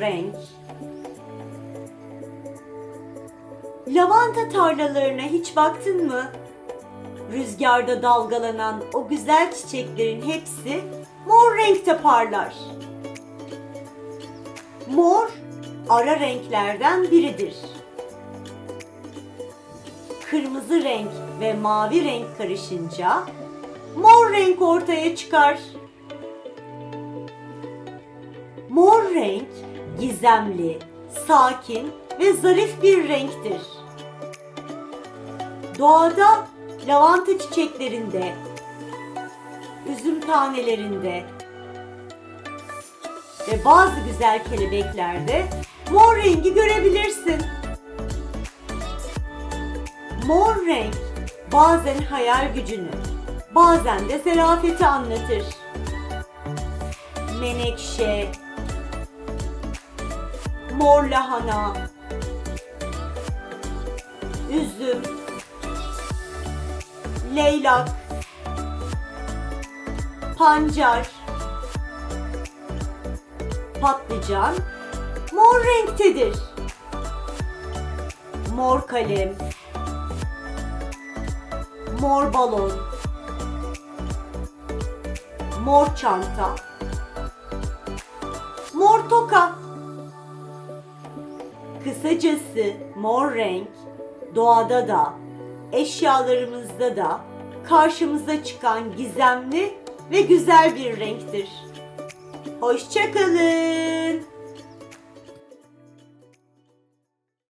renk. Lavanta tarlalarına hiç baktın mı? Rüzgarda dalgalanan o güzel çiçeklerin hepsi mor renkte parlar. Mor ara renklerden biridir. Kırmızı renk ve mavi renk karışınca mor renk ortaya çıkar. Mor renk gizemli, sakin ve zarif bir renktir. Doğada lavanta çiçeklerinde, üzüm tanelerinde ve bazı güzel kelebeklerde mor rengi görebilirsin. Mor renk bazen hayal gücünü, bazen de zerafeti anlatır. Menekşe, mor lahana, üzüm, leylak, pancar, patlıcan mor renktedir. Mor kalem, mor balon, mor çanta, mor toka. Kısacası mor renk doğada da, eşyalarımızda da karşımıza çıkan gizemli ve güzel bir renktir. Hoşçakalın.